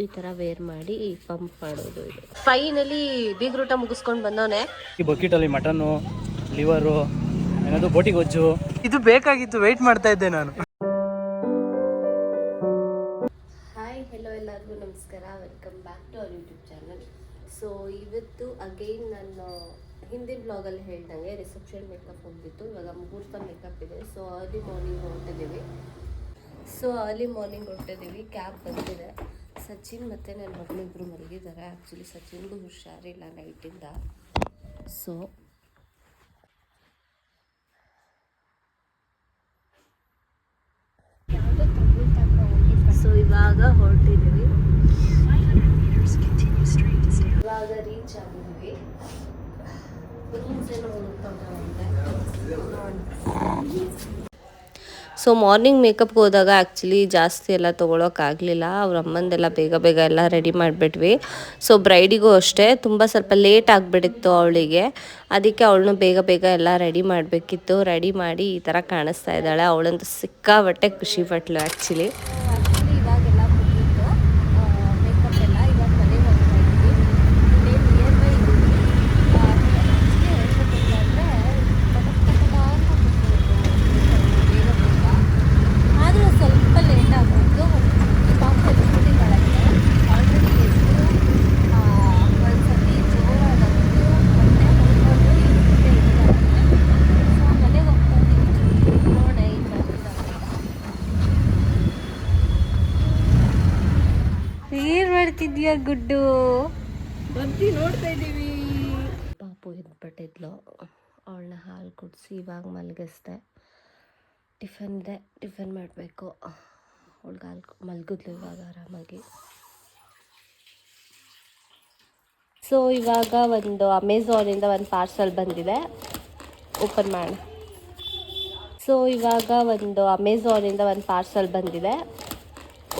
ಈ ತರ ವೇರ್ ಮಾಡಿ ಪಂಪ್ ಮಾಡೋದು ಇದು. ಫೈನಲಿ ಬೀಗ್ರೂಟ ಮುಗಿಸ್ಕೊಂಡು ಬಂದವನೆ. ಈ ಬಕೆಟಲ್ಲಿ ಮಟನ್ ಲಿವರು ಏನದು ಬೋಟಿ ಗೊಜ್ಜು. ಇದು ಬೇಕಾಗಿತ್ತು ವೆಯ್ಟ್ ಮಾಡ್ತಾ ಇದ್ದೆ ನಾನು. ಹಾಯ್ ಹೆಲೋ ಎಲ್ಲರಿಗೂ ನಮಸ್ಕಾರ. Welcome back to our YouTube channel so ಇವತ್ತು ಅಗೈನ್ ನಾನು ಹಿಂದಿನ ಬ್ಲಾಗಲ್ಲಿ ಹೇಳ್ದಂಗೆ ರಿಸೆಪ್ಷನ್ ಮೇಕಪ್ ಹೋಗಿತ್ತು ಇವಾಗ ಮುಹೂರ್ತ ಮೇಕಪ್ ಇದೆ. ಸೊ ಅರ್ಲಿ ಮಾರ್ನಿಂಗ್ ಹೊರಟಿದ್ದೀವಿ. ಸೊ ಅರ್ಲಿ ಮಾರ್ನಿಂಗ್ ಹೊರಟಿದ್ದೀವಿ. ಕ್ಯಾಬ್ ಬಂದಿದೆ. ಸಚಿನ್ ಮತ್ತು ನನ್ನ ಮಗಳಿಬ್ಬರು ಮಲಗಿದ್ದಾರೆ. ಆ್ಯಕ್ಚುಲಿ ಸಚಿನ್ಗೂ ಹುಷಾರಿಲ್ಲ ನೈಟಿಂದ ಸೊ ಸೊ ಇವಾಗ ಹೊರಟಿದ್ದೀವಿ. ಇವಾಗ ರೀಚ್ ಆಗಿದ್ದೀವಿ. ಏನೋ ಸೊ ಮಾರ್ನಿಂಗ್ ಮೇಕಪ್ಗೆ ಹೋದಾಗ ಆ್ಯಕ್ಚುಲಿ ಜಾಸ್ತಿ ಎಲ್ಲ ತೊಗೊಳೋಕ್ಕಾಗಲಿಲ್ಲ ಅವ್ರ ಅಮ್ಮಂದೆಲ್ಲ ಬೇಗ ಬೇಗ ಎಲ್ಲ ರೆಡಿ ಮಾಡಿಬಿಟ್ವಿ. ಸೊ ಬ್ರೈಡಿಗೂ ಅಷ್ಟೇ. ತುಂಬ ಸ್ವಲ್ಪ ಲೇಟ್ ಆಗಿಬಿಟ್ಟಿತ್ತು ಅವಳಿಗೆ. ಅದಕ್ಕೆ ಅವಳನ್ನು ಬೇಗ ಬೇಗ ಎಲ್ಲ ರೆಡಿ ಮಾಡಬೇಕಿತ್ತು. ರೆಡಿ ಮಾಡಿ ಈ ಥರ ಕಾಣಿಸ್ತಾ ಇದ್ದಾಳೆ. ಅವಳಂತೂ ಸಿಕ್ಕಾಬಟ್ಟೆ ಖುಷಿ ಪಟ್ಲು ಆ್ಯಕ್ಚುಲಿ ಇವಾಗೆಲ್ಲ ಮುಗಿಯಿತು ಮೇಕಪ್ ಎಲ್ಲ ಇವಾಗ ಮನೆಗೆ ಹೋಗ್ತಾ ಇದ್ವಿ ನಿಯರ್ ಬೈ ಆದರೂ ಸ್ವಲ್ಪ ಲೇಟ್ ಆಗೋದು ಪಾಪ ಎದ್ಬಿಟ್ಟಿದ್ದಾಳಂತೆ ಆಲ್ರೆಡಿ ಎದ್ದು ಒಂದ್ಸತಿ ಜೋರಾಗೋದು ಮೊನ್ನೆ ಹೋಗ್ಕೊಂಡು ಇಲ್ಲೇ ಇದ್ದಾಳಂತೆ ಸೊ ಮನೆಗೆ ಹೋಗ್ತಾ ಇದ್ದೀವಿ ನೋಡ ಏನು ಏನ್ ಮಾಡ್ತಿದ್ಯಾ ಬಂದು ನೋಡ್ತಾ ಇದ್ದೀವಿ. ಪಾಪು ಎದ್ಬಿಟ್ಟಿದ್ಲು ಅವಳನ್ನ ಹಾಲು ಕುಡಿಸಿ ಇವಾಗ ಮಲಗಿಸ್ದೆ. ಟಿಫನ್ ಇದೆ, ಟಿಫನ್ ಮಾಡಬೇಕು. ಅವಳಿಗೆ ಹಾಲು ಮಲಗಿದ್ಲು ಇವಾಗ ಆರಾಮಾಗಿ. ಸೊ ಇವಾಗ ಒಂದು ಅಮೆಝಾನಿಂದ ಒಂದು ಪಾರ್ಸಲ್ ಬಂದಿದೆ. ಓಪನ್ ಮಾಡಿ ಸೊ ಇವಾಗ ಒಂದು ಅಮೆಝಾನಿಂದ ಒಂದು ಪಾರ್ಸಲ್ ಬಂದಿದೆ.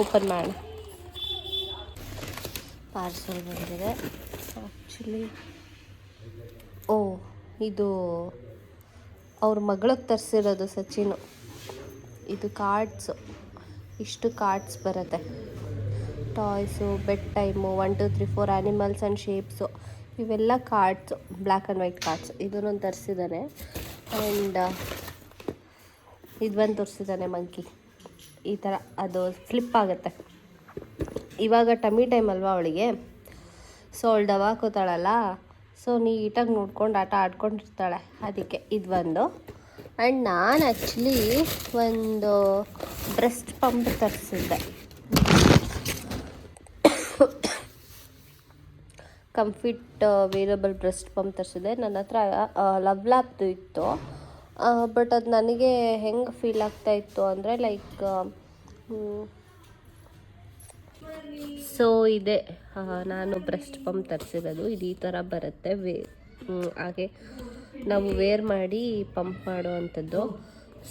ಓಪನ್ ಮಾಡೋಣ. ಪಾರ್ಸಲ್ ಬಂದಿದೆ. ಆ್ಯಕ್ಚುಲಿ ಓ ಇದು ಅವ್ರ ಮಗಳಿಗೆ ತರಿಸಿರೋದು ಸಚಿನು. ಇದು ಕಾರ್ಡ್ಸು ಇಷ್ಟು ಕಾರ್ಡ್ಸ್ ಬರುತ್ತೆ. Toys bed time one two three four animals and shapes ಇವೆಲ್ಲ cards black and white cards ಇದನ್ನು ತರಿಸಿದ್ದಾನೆ ಆ್ಯಂಡ್ ಇದು ಬಂದು ತೋರಿಸಿದ್ದಾನೆ ಮಂಕಿ ಈ ಥರ ಅದು ಫ್ಲಿಪ್ ಆಗುತ್ತೆ. ಇವಾಗ ಟಮಿ ಟೈಮ್ ಅಲ್ವಾ ಅವಳಿಗೆ? ಸೊ ಅವಳು ಕೂತಾಳಲ್ಲ? ಸೊ ನೀಟಾಗಿ ನೋಡ್ಕೊಂಡು ಆಟ ಆಡ್ಕೊಂಡಿರ್ತಾಳೆ. ಅದಕ್ಕೆ ಇದು ಒಂದು ಆ್ಯಂಡ್ ನಾನು ಆ್ಯಕ್ಚುಲಿ ಒಂದು ಬ್ರೆಸ್ಟ್ ಪಂಪ್ ತರಿಸಿದ್ದೆ. ಕಂಫಿಟ್ ವೇರಿಯಬಲ್ ಬ್ರೆಸ್ಟ್ ಪಂಪ್ ತರಿಸಿದೆ ನನ್ನ ಹತ್ರ ಲವ್ ಲ್ಯಾಬ್ದು ಇತ್ತು. ಬಟ್ ಅದು ನನಗೆ ಹೆಂಗೆ ಫೀಲ್ ಆಗ್ತಾಯಿತ್ತು ಅಂದರೆ ಲೈಕ್ ಸೊ ಇದೆ. ನಾನು ಬ್ರೆಸ್ಟ್ ಪಂಪ್ ತರಿಸಿರೋದು. ಇದು ಈ ಥರ ಬರುತ್ತೆ. ವೇ ಹಾಗೆ ನಾವು ವೇರ್ ಮಾಡಿ ಪಂಪ್ ಮಾಡೋ ಅಂಥದ್ದು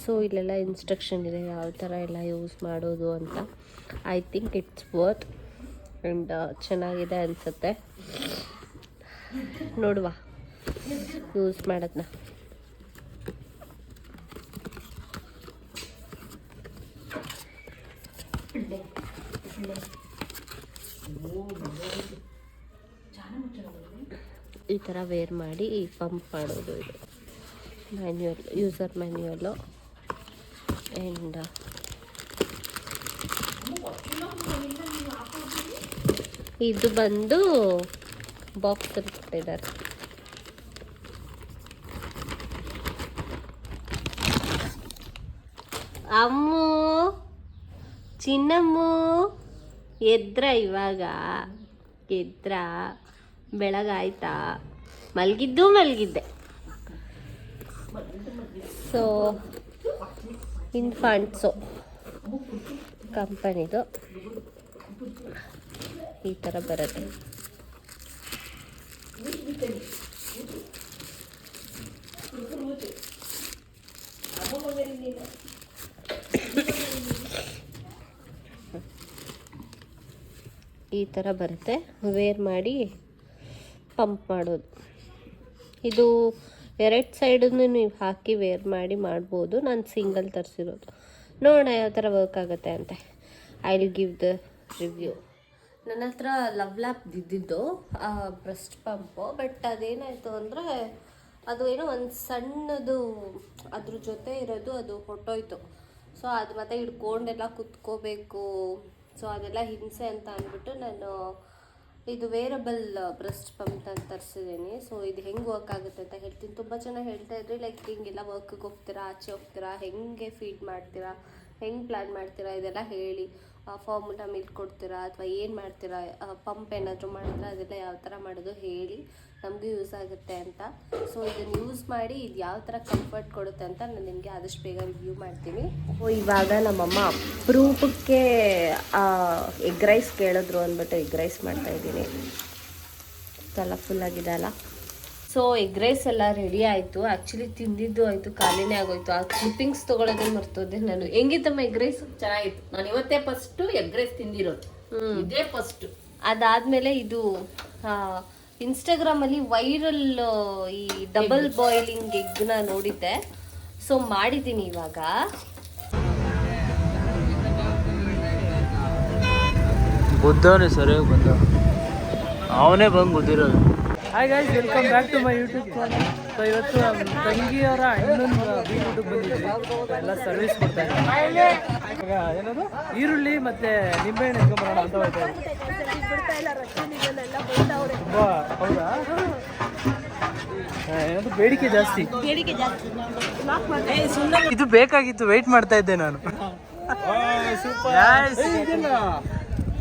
ಸೊ ಇಲ್ಲೆಲ್ಲ ಇನ್ಸ್ಟ್ರಕ್ಷನ್ ಇದೆ. ಯಾವ ಥರ ಎಲ್ಲ ಯೂಸ್ ಮಾಡೋದು ಅಂತ. I think it's worth and ಚೆನ್ನಾಗಿದೆ ಅನಿಸುತ್ತೆ. ನೋಡುವ. ಯೂಸ್ ಮಾಡೋದನ್ನ ಈ ಥರ ವೇರ್ ಮಾಡಿ ಪಂಪ್ ಮಾಡೋದು ಇದು. ಮ್ಯಾನ್ಯುಯಲ್ ಯೂಸರ್ ಮ್ಯಾನ್ಯುಯಲ್ಲು ಆ್ಯಂಡ್ ಇದು ಬಂದು ಬಾಕ್ಸ್ ಕೊಟ್ಟಿದ್ದಾರೆ. ಅಮ್ಮು, ಚಿನ್ನಮ್ಮು, ಎದ್ರ ಇವಾಗ? ಎದ್ರ? ಬೆಳಗಾಯ್ತಾ? ಮಲಗಿದ್ದು ಮಲಗಿದ್ದೆ. ಸೊ ಇನ್ಫಾಂಟ್ಸು ಕಂಪನಿದು ಈ ಥರ ಬರುತ್ತೆ. ಈ ಥರ ಬರುತ್ತೆ. ವೇರ್ ಮಾಡಿ ಪಂಪ್ ಮಾಡೋದು. ಇದು ಎರಡು ಸೈಡನ್ನು ನೀವು ಹಾಕಿ ವೇರ್ ಮಾಡಿ ಮಾಡ್ಬೋದು. ನಾನು ಸಿಂಗಲ್ ತರಿಸಿರೋದು. ನೋಡೋಣ ಯಾವ ಥರ ವರ್ಕ್ ಆಗುತ್ತೆ ಅಂತ. I will give the review ನನ್ನ ಹತ್ರ ಲವ್ ಲ್ಯಾಪ್ ಇದ್ದಿದ್ದು ಬ್ರೆಸ್ಟ್ ಪಂಪು ಬಟ್ ಅದೇನಾಯಿತು ಅಂದರೆ, ಅದು ಏನೋ ಒಂದು ಸಣ್ಣದು, ಅದ್ರ ಜೊತೆ ಇರೋದು, ಅದು ಹೊಟ್ಟೋಯ್ತು ಸೊ ಅದು ಮತ್ತೆ ಹಿಡ್ಕೊಂಡೆಲ್ಲ ಕುತ್ಕೋಬೇಕು. ಸೊ ಅದೆಲ್ಲ ಹಿಂಸೆ ಅಂತ ಅಂದ್ಬಿಟ್ಟು ನಾನು ಇದು ವೇರಬಲ್ ಬ್ರೆಸ್ಟ್ ಪಂಪ್ ಅಂತ ತರಿಸಿದ್ದೀನಿ ಸೊ ಇದು ಹೆಂಗೆ ವರ್ಕ್ ಆಗುತ್ತೆ ಅಂತ ಹೇಳ್ತೀನಿ. ತುಂಬ ಜನ ಹೇಳ್ತಾ ಇದ್ರಿ ಲೈಕ್ ಹಿಂಗೆಲ್ಲ ವರ್ಕಿಗೆ ಹೋಗ್ತೀರಾ, ಆಚೆ ಹೋಗ್ತೀರಾ, ಹೆಂಗೆ ಫೀಡ್ ಮಾಡ್ತೀರಾ, ಹೆಂಗೆ ಪ್ಲ್ಯಾನ್ ಮಾಡ್ತೀರಾ, ಇದೆಲ್ಲ ಹೇಳಿ. ಫಾರ್ಮುಲಾ ಮಿಲ್ಕ್ ಕೊಡ್ತೀರಾ, ಅಥವಾ ಏನು ಮಾಡ್ತೀರಾ ಪಂಪ್ ಏನಾದರೂ ಮಾಡ್ತೀರಾ ಅದೆಲ್ಲ ಯಾವ ಥರ ಮಾಡೋದು ಹೇಳಿ. ನಮಗೂ ಯೂಸ್ ಆಗುತ್ತೆ ಅಂತ. ಸೊ ಇದನ್ನು ಯೂಸ್ ಮಾಡಿ ಇದು ಯಾವ ಥರ ಕಂಫರ್ಟ್ ಕೊಡುತ್ತೆ ಅಂತ ನಾನು ನಿಮಗೆ ಆದಷ್ಟು ಬೇಗ ರಿವ್ಯೂ ಮಾಡ್ತೀನಿ. ಓ ಇವಾಗ ನಮ್ಮಮ್ಮ ಆ ಎಗ್ ರೈಸ್ ಕೇಳಿದ್ರು ಅಂದ್ಬಿಟ್ಟು ಎಗ್ ರೈಸ್ ಮಾಡ್ತಾ ಇದ್ದೀನಿ. ಕಲರ್ಫುಲ್ ಆಗಿದೆ ಅಲ್ಲ? ಸೊ ಎಗ್ ರೈಸ್ ಎಲ್ಲ ರೆಡಿ ಆಯಿತು. ಆ್ಯಕ್ಚುಲಿ ತಿಂದಿದ್ದು ಆಯಿತು ಖಾಲಿನೇ ಆಗೋಯ್ತು. ಆ ಕ್ಲಿಪ್ಪಿಂಗ್ಸ್ ತೊಗೊಳೋದೇ ಮರ್ತೋದೆ ನಾನು. ಹೆಂಗಿತ್ತಮ್ಮ ಎಗ್ ರೈಸ್ ಚೆನ್ನಾಗಿತ್ತು. ನಾನು ಇವತ್ತೇ ಫಸ್ಟ್ ಎಗ್ ರೈಸ್ ತಿಂದಿರೋದು. ಇದೇ ಫಸ್ಟ್ ಅದಾದಮೇಲೆ ಇದು ಇನ್ಸ್ಟಾಗ್ರಾಮಲ್ಲಿ ವೈರಲ್ ಈ ಡಬಲ್ ಬಾಯ್ಲಿಂಗ್ ಎಗ್ನ ನೋಡಿದ್ದೆ. ಸೊ ಮಾಡಿದ್ದೀನಿ ಇವಾಗ. ಬುದ್ಧವನೇ ಸರಿಯಾಗಿ ಬಂದ. ಅವನೇ ಬಂದು ಗೊತ್ತಿರೋದು. Hi guys welcome back to my YouTube channel so ಇವತ್ತು ತಂಗಿಯವರ ಯೂಟ್ಯೂಬ್ ಬಂದಿದ್ವಿ. ಎಲ್ಲ ಸರ್ವಿಸ್ ಕೊಡ್ತಾ ಇದ್ದಾರೆ. ಏನದು? ಈರುಳ್ಳಿ ಮತ್ತೆ ನಿಂಬೆಹಣ್ಣು ಎತ್ಕೊಂಬರೋಣ ಅಂತ ಹೌದಾ? ಏನದು? ಬೇಡಿಕೆ ಜಾಸ್ತಿ. ಇದು ಬೇಕಾಗಿತ್ತು ವೆಯ್ಟ್ ಮಾಡ್ತಾ ಇದ್ದೆ ನಾನು.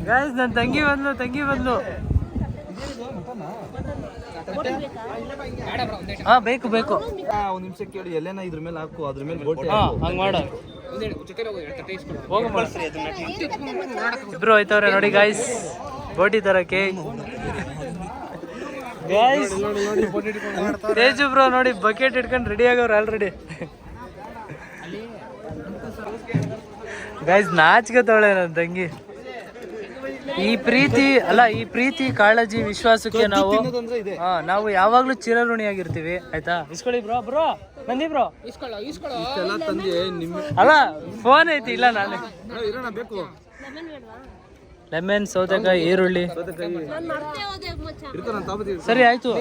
ಗಾಯ್ಸ್ ನನ್ನ ತಂಗಿ ಬಂದ್ಲು ತಂಗಿ ಬಂದ್ಲು. ಹಾ ಬೇಕು ಬೇಕು ಒಂದ್ ನಿಮಿಷ ಕೇಳಿ ಎಲ್ಲೇನ ಇದ್ರ ಮೇಲೆ ಹಾಕು ಅದ್ರ ಮೇಲೆ ಬೋಟ್ ಹಂಗ ಹಂಗ್ ಮಾಡ. ಇಬ್ರು ಹೋಯ್ತವ್ರೆ ನೋಡಿ ಗಾಯ್ಸ್ ಬೋಟಿ ತರಕ್ಕೆ. ಗಾಯ್ಸ್ ತೇಜು ಬ್ರೋ ನೋಡಿ ಬಕೆಟ್ ಇಟ್ಕೊಂಡು ರೆಡಿ ಆಗವ್ರೆ ಆಲ್ರೆಡಿ ಗಾಯ್ಸ್ ನಾಚ್ಕತ್ತವಳೆ ನನ್ನ ತಂಗಿ. ಈ ಪ್ರೀತಿ ಅಲ್ಲ ಈ ಪ್ರೀತಿ ಕಾಳಜಿ ವಿಶ್ವಾಸಕ್ಕೆ ನಾವು ಹಾ ನಾವು ಯಾವಾಗ್ಲೂ ಚಿರಋಣಿಯಾಗಿರ್ತೀವಿ ಆಯ್ತಾ? ಇಸ್ಕೊಳ್ಳಿ ಬ್ರೋ ಬ್ರೋ ನಂದಿ ಬ್ರೋ. ಇಷ್ಟೆಲ್ಲ ತಂದೆ ನಿಮ್ ಅಲ್ಲ ಫೋನ್ ಐತಿ ಇಲ್ಲ ನಾನು. ಇರೋಣ ಬೇಕು. ಲೆಮನ್ ಸೌತೆಕಾಯಿ ಈರುಳ್ಳಿ. ಸರಿ ಆಯ್ತು.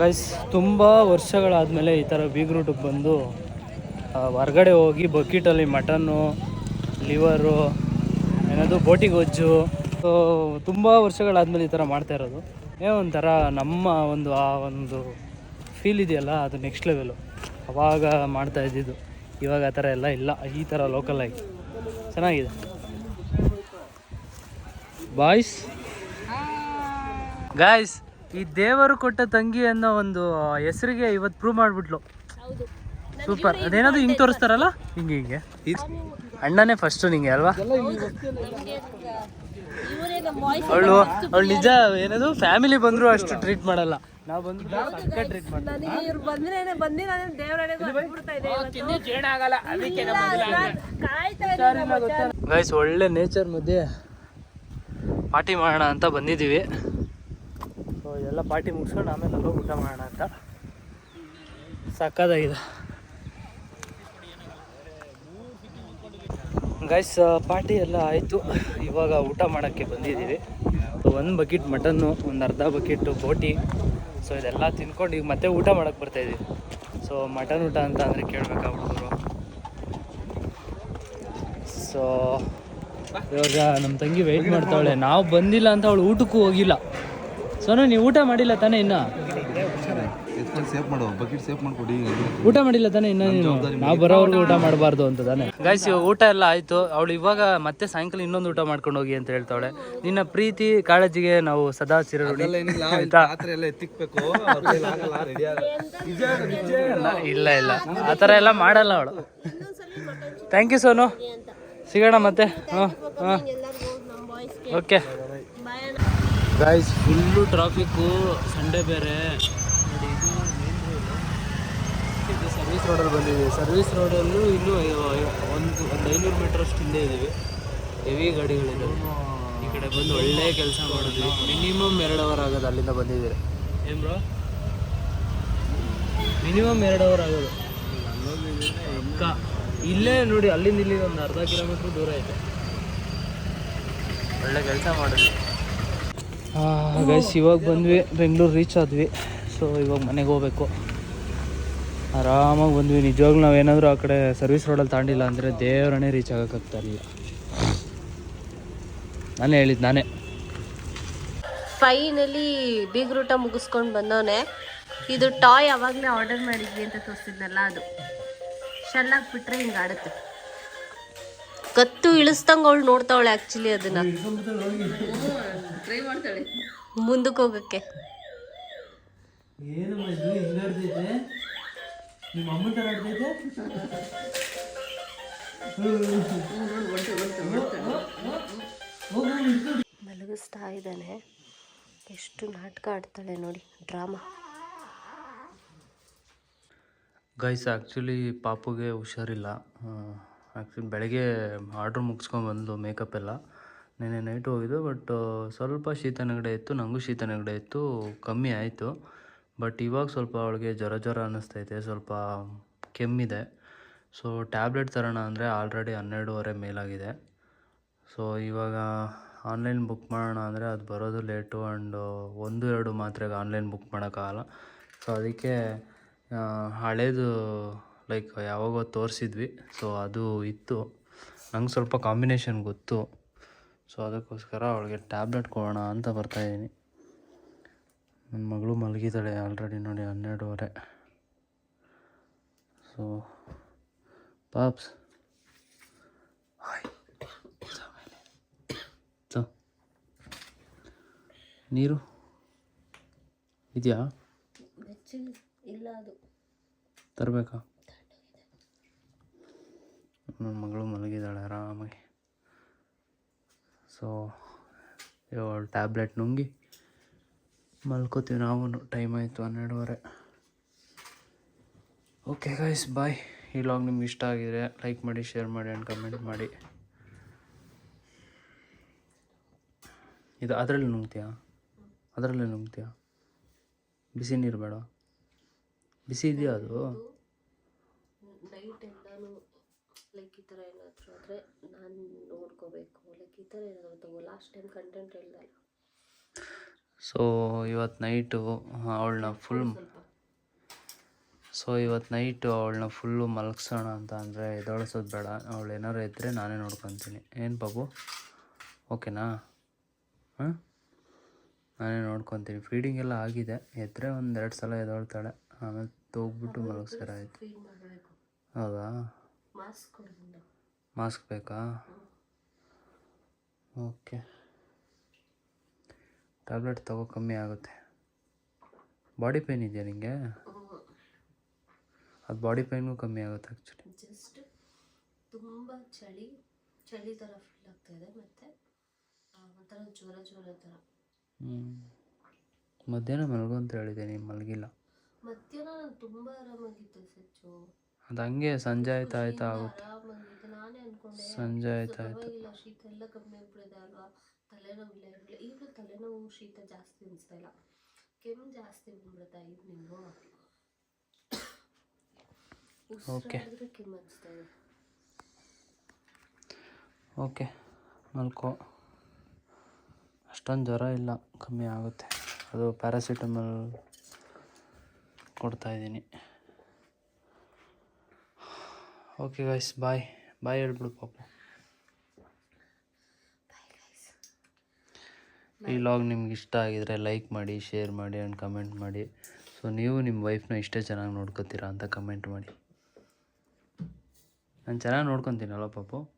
ಗೈಸ್ ತುಂಬ ವರ್ಷಗಳಾದಮೇಲೆ ಈ ಥರ ಬೀಗ್ ರೂಟಿಗೆ ಬಂದು ಆ, ಹೊರ್ಗಡೆ ಹೋಗಿ ಬಕೀಟಲ್ಲಿ ಮಟನ್ನು ಲಿವರು ಏನದು ಬೋಟಿ ಗೊಜ್ಜು. ಸೊ ತುಂಬ ವರ್ಷಗಳಾದಮೇಲೆ ಈ ಥರ ಮಾಡ್ತಾ ಇರೋದು. ಏನೋ ಒಂಥರ ನಮ್ಮ ಒಂದು ಆ ಒಂದು ಫೀಲ್ ಇದೆಯಲ್ಲ ಅದು ನೆಕ್ಸ್ಟ್ ಲೆವೆಲು ಅವಾಗ ಮಾಡ್ತಾ ಇದ್ದಿದ್ದು. ಇವಾಗ ಆ ಥರ ಎಲ್ಲ ಇಲ್ಲ. ಈ ಥರ ಲೋಕಲ್ ಆಗಿ. ಚೆನ್ನಾಗಿದೆ. ಬಾಯ್ಸ್ ಗಾಯ್ಸ್ ಈ ದೇವರು ಕೊಟ್ಟ ತಂಗಿ ಅನ್ನೋ ಒಂದು ಹೆಸರಿಗೆ ಇವತ್ತು ಪ್ರೂವ್ ಮಾಡಿಬಿಟ್ಲು. ಸೂಪರ್ ಅದೇನಾದ್ರು ಹಿಂಗೆ ತೋರಿಸ್ತಾರಲ್ಲ? ಹಿಂಗೆ ಹಿಂಗೆ. ಅಣ್ಣನೇ ಫಸ್ಟ್ ನಿಂಗೆ ಅಲ್ವಾ? ಅವಳು ಅವಳು ನಿಜ ಏನದು? ಫ್ಯಾಮಿಲಿ ಬಂದ್ರು ಅಷ್ಟು ಟ್ರೀಟ್ ಮಾಡಲ್ಲ. ನಾವು ಬಂದ್ಬಿಟ್ಟು ಸಕ್ಕ ಟ್ರೀಟ್ ಮಾಡ್ತೀವಿ. ಇವ್ರು ಬಂದ್ರೇನೆ ಬಂದಿ ನಾನು ಗೈಸ್ ಒಳ್ಳೆ ನೇಚರ್ ಮಧ್ಯೆ ಪಾರ್ಟಿ ಮಾಡೋಣ ಅಂತ ಬಂದಿದ್ದೀವಿ. ಸೊ ಎಲ್ಲ ಪಾರ್ಟಿ ಮುಗಿಸ್ಕೊಂಡು ಆಮೇಲೆ ಊಟ ಮಾಡೋಣ ಅಂತ. ಸಕ್ಕದಾಗಿದೆ ಗೈಸ್ ಪಾರ್ಟಿ ಎಲ್ಲ ಆಯಿತು. ಇವಾಗ ಊಟ ಮಾಡೋಕ್ಕೆ ಬಂದಿದ್ದೀವಿ. ಒಂದು ಬಕೆಟ್ ಮಟನ್ನು ಒಂದು ಅರ್ಧ ಬಕೆಟ್ ಬೋಟಿ. ಸೊ ಇದೆಲ್ಲ ತಿನ್ಕೊಂಡು ಈಗ ಮತ್ತೆ ಊಟ ಮಾಡೋಕ್ಕೆ ಬರ್ತಾಯಿದ್ದೀವಿ ಸೊ ಮಟನ್ ಊಟ ಅಂತ ಅಂದರೆ ಕೇಳಬೇಕಾ ಹುಡುಗರು? ಸೊ ಇವಾಗ ನಮ್ಮ ತಂಗಿ ವೆಯ್ಟ್ ಮಾಡ್ತಾವಳೆ. ನಾವು ಬಂದಿಲ್ಲ ಅಂತ ಅವಳು ಊಟಕ್ಕೂ ಹೋಗಿಲ್ಲ. ಸೊ ನೀವು ಊಟ ಮಾಡಿಲ್ಲ ತಾನೇ ಇನ್ನ? ಸೇಫ್ ಮಾಡು ಬಕೆಟ್ ಸೇಫ್ ಮಾಡ್ಕೊಡಿ ಊಟ ಮಾಡಿಲ್ಲ ತಾನೆ ಇನ್ನ ನೀನು ನಾವು ಬರೋವರೆಗೂ ಊಟ ಮಾಡಬಾರ್ದು ಅಂತ ತಾನೆ? ಗಾಯ್ಸ್ ಊಟ ಎಲ್ಲ ಆಯ್ತು. ಅವಳು ಇವಾಗ ಮತ್ತೆ ಸಾಯಂಕಾಲ ಇನ್ನೊಂದು ಊಟ ಮಾಡ್ಕೊಂಡು ಹೋಗಿ ಅಂತ ಹೇಳ್ತಾವಳೆ. ನಿನ್ನ ಪ್ರೀತಿ ಕಾಳಜಿಗೆ ನಾವು ಸದಾ ಚಿರಋಣಿ. ಪಾತ್ರೆ ಎಲ್ಲ ಎತ್ತಿಕ್ಬೇಕು. ಇಲ್ಲ ಇಲ್ಲ. ಆ ಥರ ಎಲ್ಲ ಮಾಡಲ್ಲ ಅವಳು. Thank you Sonu. ಸಿಗೋಣ ಮತ್ತೆ. ಹಾಂ ಹಾಂ. Okay guys full traffic Sunday ಬೇರೆ ನೋಡಿ ಇದು ಇದು ಸರ್ವಿಸ್ ರೋಡಲ್ಲಿ ಬಂದಿದ್ದೀವಿ. ಸರ್ವಿಸ್ ರೋಡಲ್ಲೂ ಇನ್ನೂ ಒಂದು ಒಂದು ಐನೂರು ಮೀಟರ್ ಅಷ್ಟು ಹಿಂದೆ ಇದ್ದೀವಿ. ಹೆವಿ ಗಾಡಿಗಳಿದ್ದಾವೆ ಈ ಕಡೆ ಬಂದು ಒಳ್ಳೆ ಕೆಲಸ ಮಾಡಿದ್ವಿ. ಮಿನಿಮಮ್ ಎರಡು ಅವರ್ ಆಗೋದು ಅಲ್ಲಿಂದ ಬಂದಿದ್ದೀರಿ. ಏನು ಬ್ರೋ ಮಿನಿಮಮ್ ಎರಡು ಅವರ್ ಆಗೋದು. ಇಲ್ಲೇ ನೋಡಿ ಅಲ್ಲಿಂದ ಇಲ್ಲಿಗೆ ಒಂದು ಅರ್ಧ ಕಿಲೋಮೀಟ್ರ್ ದೂರ ಐತೆ. ಒಳ್ಳೆ ಕೆಲಸ ಮಾಡಿದ್ವಿ. ಗೈಸ್ ಇವಾಗ ಬಂದ್ವಿ ಬೆಂಗಳೂರು ರೀಚ್ ಆದ್ವಿ. ಸೊ ಇವಾಗ ಮನೆಗೆ ಹೋಗ್ಬೇಕು. ಆರಾಮಾಗಿ ಬಂದ್ವಿ. ನಿಜವಾಗ್ಲೂ ನಾವೇನಾದರೂ ಆ ಕಡೆ ಸರ್ವಿಸ್ ರೋಡಲ್ಲಿ ತಾಂಡಿಲ್ಲ ಅಂದರೆ ದೇವರನ್ನೇ ರೀಚ್ ಆಗೋಕ್ಕಾಗ್ತಾ ಇರಲಿಲ್ಲ. ನಾನೇ ಹೇಳಿದ್ದು ನಾನೇ. ಫೈನಲಿ ಬೀಗ್ರೂಟ ಮುಗಿಸ್ಕೊಂಡು ಬಂದವನೆ. ಇದು ಟಾಯ್ ಯಾವಾಗಲೇ ಆರ್ಡರ್ ಮಾಡಿದ್ವಿ ಅಂತ ತೋರಿಸಿದ್ನಲ್ಲ ಅದು. ಶಲ್ಲಾಗಿ ಬಿಟ್ರೆ ಹಿಂಗೆ ಆಡುತ್ತೆ. ಕತ್ತು ಇಳಿಸ್ದಂಗೆ ಅವಳು ನೋಡ್ತಾವಳೆ ಆ್ಯಕ್ಚುಲಿ ಅದನ್ನ. ಟ್ರೈ ಮಾಡ್ತಾಳೆ. ಮುಂದಕ್ಕೆ ಹೋಗಕ್ಕೆ. ನಿಮ್ಮ ಅಮ್ಮ ಥರ ಮಲಗಿಸ್ತಾ ಇದ್ದಾನೆ. ಎಷ್ಟು ನಾಟಕ ಆಡ್ತಾಳೆ ನೋಡಿ ಡ್ರಾಮಾ. ಗೈಸ್ ಆ್ಯಕ್ಚುಲಿ ಪಾಪುಗೆ ಹುಷಾರಿಲ್ಲ. ಆ್ಯಕ್ಚುಲಿ ಬೆಳಗ್ಗೆ ಆರ್ಡ್ರ್ ಮುಗಿಸ್ಕೊಂಬಂದು ಮೇಕಪ್ ಎಲ್ಲ. ನೆನ್ನೆ ನೈಟ್ ಹೋಗಿದ್ದು ಬಟ್ ಸ್ವಲ್ಪ ಶೀತ ನೆಗಡೆ ಇತ್ತು ನನಗೂ ಶೀತ ನೆಗಡೆ ಇತ್ತು ಕಮ್ಮಿ ಆಯಿತು. ಬಟ್ ಇವಾಗ ಸ್ವಲ್ಪ ಅವಳಿಗೆ ಜ್ವರ ಜ್ವರ ಅನ್ನಿಸ್ತೈತೆ, ಸ್ವಲ್ಪ ಕೆಮ್ಮಿದೆ. ಸೊ ಟ್ಯಾಬ್ಲೆಟ್ ತರೋಣ ಅಂದರೆ ಆಲ್ರೆಡಿ ಹನ್ನೆರಡೂವರೆ ಮೇಲಾಗಿದೆ. ಸೊ ಇವಾಗ ಆನ್ಲೈನ್ ಬುಕ್ ಮಾಡೋಣ ಅಂದರೆ ಅದು ಬರೋದು ಲೇಟು ಆ್ಯಂಡ್ ಒಂದು ಎರಡು ಮಾತ್ರೆಗೆ ಆನ್ಲೈನ್ ಬುಕ್ ಮಾಡೋಕ್ಕಾಗಲ್ಲ. ಸೊ ಅದಕ್ಕೆ ಹಳೇದು ಲೈಕ್ ಯಾವಾಗೋ ತೋರಿಸಿದ್ವಿ. ಸೊ ಅದು ಇತ್ತು. ನಂಗೆ ಸ್ವಲ್ಪ ಕಾಂಬಿನೇಷನ್ ಗೊತ್ತು. ಸೊ ಅದಕ್ಕೋಸ್ಕರ ಅವಳಿಗೆ ಟ್ಯಾಬ್ಲೆಟ್ ಕೊಡೋಣ ಅಂತ ಬರ್ತಾಯಿದ್ದೀನಿ ನನ್ನ ಮಗಳು ಮಲಗಿದ್ದಾಳೆ ಆಲ್ರೆಡಿ ನೋಡಿ ಹನ್ನೆರಡುವರೆ. ಸೊ ಪಾಪ್ಸ್ ಹಾಯ್ ಸೊ ನೀರು? ಇದೆಯಾ? ಇಲ್ಲ ಅದು ತರಬೇಕಾ? ನನ್ನ ಮಗಳು ಮಲಗಿದ್ದಾಳೆ ಆರಾಮಾಗಿ. ಸೊ ಇವಳು ಟ್ಯಾಬ್ಲೆಟ್ ನುಂಗಿ. ಮಲ್ಕೋತೀವಿ ನಾವು ಟೈಮ್ ಆಯಿತು ಹನ್ನೆರಡುವರೆ. ಓಕೆ ಗಾಯ್ಸ್ ಬಾಯ್ ಈ ಲಾಗ್ ನಿಮ್ಗೆ ಇಷ್ಟ ಆಗಿದರೆ ಲೈಕ್ ಮಾಡಿ ಶೇರ್ ಮಾಡಿ ಆ್ಯಂಡ್ ಕಮೆಂಟ್ ಮಾಡಿ. ಇದು ಅದರಲ್ಲಿ ನುಂಗ್ತೀಯಾ? ಅದರಲ್ಲೇ ನುಂಗ್ತೀಯಾ? ಬಿಸಿ ನೀರು ಬೇಡ. ಬಿಸಿ ಇದೆಯಾ ಅದು? ನೈಟ್ ಎಲ್ಲಾನು ಲೈಕ್ ಈ ಥರ ಏನಾದರೂ ಆದರೆ ನಾನು ನೋಡ್ಕೋಬೇಕು. ಲೈಕ್ ಈ ಥರ ಏನಾದರೂ ಲಾಸ್ಟ್ ಟೈಮ್ ಕಂಟೆಂಟ್ ಹೇಳ್ದಲ್ಲ ಸೊ ಇವತ್ತು ನೈಟು ಅವಳನ್ನ ಫುಲ್ ಸೊ ಇವತ್ತು ನೈಟು ಅವಳನ್ನ ಫುಲ್ಲು ಮಲಗಿಸೋಣ ಅಂತ ಅಂದರೆ ಎದೊಳಿಸೋದು ಬೇಡ. ಅವಳು ಏನಾರು ಇದ್ದರೆ ನಾನೇ ನೋಡ್ಕೊತೀನಿ. ಏನು ಬಾಬು? ಓಕೆನಾ ಹಾಂ? ನಾನೇ ನೋಡ್ಕೊತೀನಿ. ಫೀಡಿಂಗ್ ಎಲ್ಲ ಆಗಿದೆ. ಎದ್ರೆ ಒಂದು ಎರಡು ಸಲ ಎದೊಳ್ತಾಳೆ. ಆಮೇಲೆ ತೋಗ್ಬಿಟ್ಟು ಮಲಗಿಸ್ಯಾರ ಆಯಿತು ಹೌದಾ? ಮಾಸ್ಕ್ ಬೇಕಾ? ಓಕೆ ಟ್ಯಾಬ್ಲೆಟ್ ತಗೋ ಕಮ್ಮಿ ಆಗುತ್ತೆ. ಬಾಡಿ ಪೇನ್ ಇದೆಯಾ ನಿಮಗೆ ಅದು ಬಾಡಿ ಪೇಯ್ನ್ಗೂ ಕಮ್ಮಿ ಆಗುತ್ತೆ ಆ್ಯಕ್ಚುಲಿ ಜಸ್ಟ್ ತುಂಬ ಚಳಿ ಚಳಿ ಥರ ಫೀಲ್ ಆಗ್ತಾ ಇದೆ ಮತ್ತು ಒಂಥರ ಜ್ವರ ಜ್ವರ ಥರ ಹ್ಞೂ ಮಧ್ಯಾಹ್ನ ಮಲಗು ಅಂತ ಹೇಳಿದೆ ನೀನು ಮಲಗಿಲ್ಲ. ಮಧ್ಯಾಹ್ನ ನಾನು ತುಂಬ ಆರಾಮಾಗಿದ್ದೆ ಸಚ್ಚು ಅದು ಹಂಗೆ ಸಂಜೆ ಆಯ್ತಾ ಆಯ್ತಾ ಆಗುತ್ತೆ. ಆರಾಮಾಗಿದ್ದೆ. ನಾನೇ ಅನ್ಕೊಂಡೆ ಸಂಜೆ ಆಯ್ತಾ ಆಯ್ತು. ಶೀತ ಎಲ್ಲ ಕಮ್ಮಿ ಆಗ್ಬಿಡಿದೆ ಅಲ್ವಾ? ತಲೆನೋವಿಲ್ಲ ಇರಲಿಲ್ಲ. ಈಗಲೂ ತಲೆನೋವು ಶೀತ ಜಾಸ್ತಿ ಅನಿಸ್ತಾ ಇಲ್ಲ. ಕೆಮ್ಮು ಜಾಸ್ತಿ ಬಂದ್ಬಿಡುತ್ತಾ ಈವ್ನಿಂಗು. ಉಸಿರಾಡಿದ್ರೆ ಕೆಮ್ಮು ಅನಿಸ್ತಾ ಇದೆ. ಓಕೆ ಮಲ್ಕೋ ಅಷ್ಟೊಂದು ಜ್ವರ ಇಲ್ಲ ಕಮ್ಮಿ ಆಗುತ್ತೆ. ಅದು ಪ್ಯಾರಾಸಿಟಮಲ್ ಕೊಡ್ತಾ ಇದ್ದೀನಿ. ಓಕೆ ಗೈಸ್ ಬಾಯ್ ಬಾಯ್ ಹೇಳ್ಬಿಡು ಪಾಪು. ಈ ಲಾಗ್ ನಿಮ್ಗೆ ಇಷ್ಟ ಆಗಿದ್ರೆ ಲೈಕ್ ಮಾಡಿ ಶೇರ್ ಮಾಡಿ ಆ್ಯಂಡ್ ಕಮೆಂಟ್ ಮಾಡಿ. ಸೊ ನೀವು ನಿಮ್ಮ ವೈಫ್ನ ಇಷ್ಟೇ ಚೆನ್ನಾಗಿ ನೋಡ್ಕೊತೀರಾ ಅಂತ ಕಮೆಂಟ್ ಮಾಡಿ. ನಾನು ಚೆನ್ನಾಗಿ ನೋಡ್ಕೊತೀನಲ್ಲ ಪಾಪು?